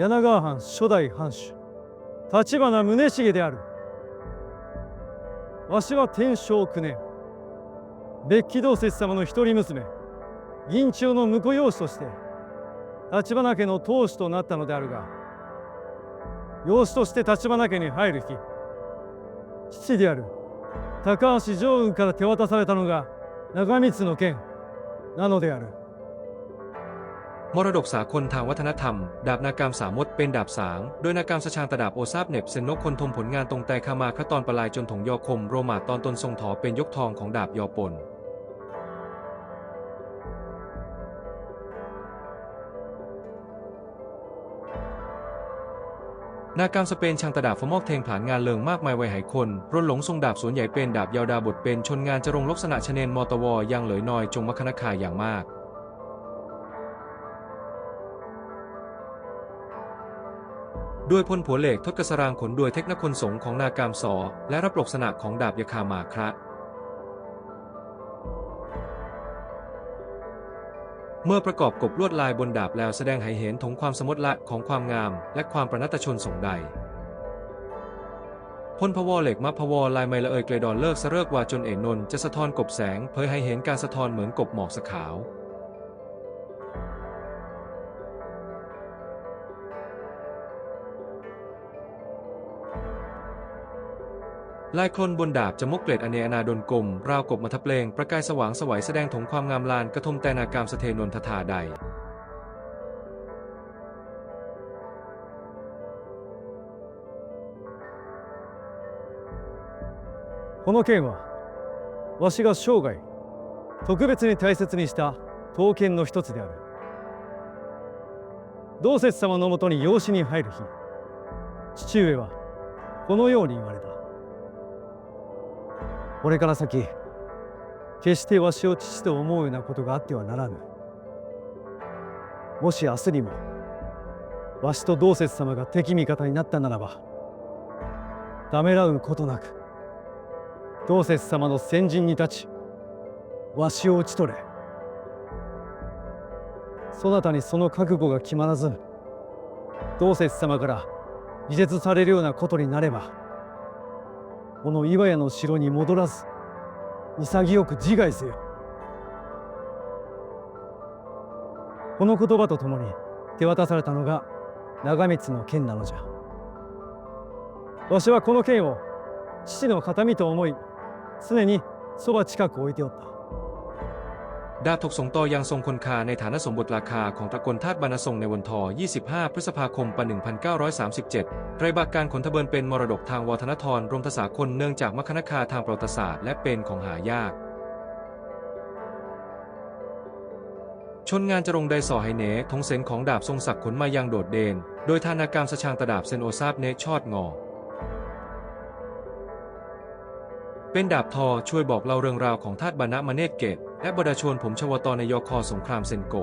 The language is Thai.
柳川藩初代藩主。立花宗茂であるわしは天正9年別記道節様の一人娘銀中の婿養子として立花家の当主となったのであるが養子として立花家に入る日父である高橋常雲から手渡されたのが長光の剣なのである。 มรดกสากลทางวัฒนธรรม ดาบนากามสามมดเป็นดาบสาง โดยนากามสชางตดาบโอซาบเน็บเซนนกคนทมผลงานตรงแต่คามาคตอนปลายจนถงยอคม โรมาตอนตนทรงถอเป็นยกทองของดาบยอปนนากามสเปนช่างตะดาบฟมอกเทงผลานงานเลิงมากมายไวไหคนร่นหลงทรงดาบสวนใหญ่เป็นดาบยาวดาบทเป็นชนงานจรงลกษณะชเนนมอตวอยังเหลยนอยจงมคณคาอย่างมาก ด้วยพลผัวเหล็กทศกสรางขนด้วยเทคนคนสงของนากามสอ และรับปลกษณะของดาบยาคามาคระ เมื่อประกอบกบลวดลายบนดาบแล้วแสดงให้เห็นถึงความสมมติละของความงาม และความประนัตชนสงใดพลพวเหล็กมัพวลายไมละเอยเกรดอนเลิกสะเริกว่าจนเอนนจะสะท้อนกบแสงเผยให้เห็นการสะท้อนเหมือนกบหมอกสขาว ลายโคลนบนดาบจะมกเกล็ดอเนอนาดนกลม ราวกบมาทับเพลง ประกายสว่างสวัยแสดงถึงความงามลานกระทมแต่นากามสเทนนทธาใด この剣はわしが生涯特別に大切にした刀剣の一つである同節様のもとに養子に入る日父上はこのように言われた これから先決してわしを父と思うようなことがあってはならぬ。もし明日にもわしと同節様が敵味方になったならばためらうことなく同節様の先陣に立ちわしを討ち取れ。そなたにその覚悟が決まらず同節様から離絶されるようなことになればこの岩屋の城に戻らず潔く自害せよ。この言葉とともに手渡されたのが長光の剣なのじゃ。わしはこの剣を父の形見と思い常にそば近く置いておった。 ดาบถกสงตอยังทรงคนคาในฐานะสมบทราคาของตระกลทาสบรรณทรงในวันทอ 25 พฤษภาคมปี1937 ไรบากการขนทะเบินเป็นมรดกทางวัฒนธรรมทศาคนเนื่องจากมคณคาทางประวัติศาสตร์และเป็นของหายาก ชนงานจรงไดส่อไฮเนทงเซนของดาบทรงศักดิ์ขนมายังโดดเด่น โดยธานากรรมสชางตดาบเซนโอซาบเนชอดงอ เป็นดาบทอช่วยบอกเล่าเรื่องราวของทาตบานะมเนตเกตและบดาชวนผมชวตในยอคอสงครามเซนโก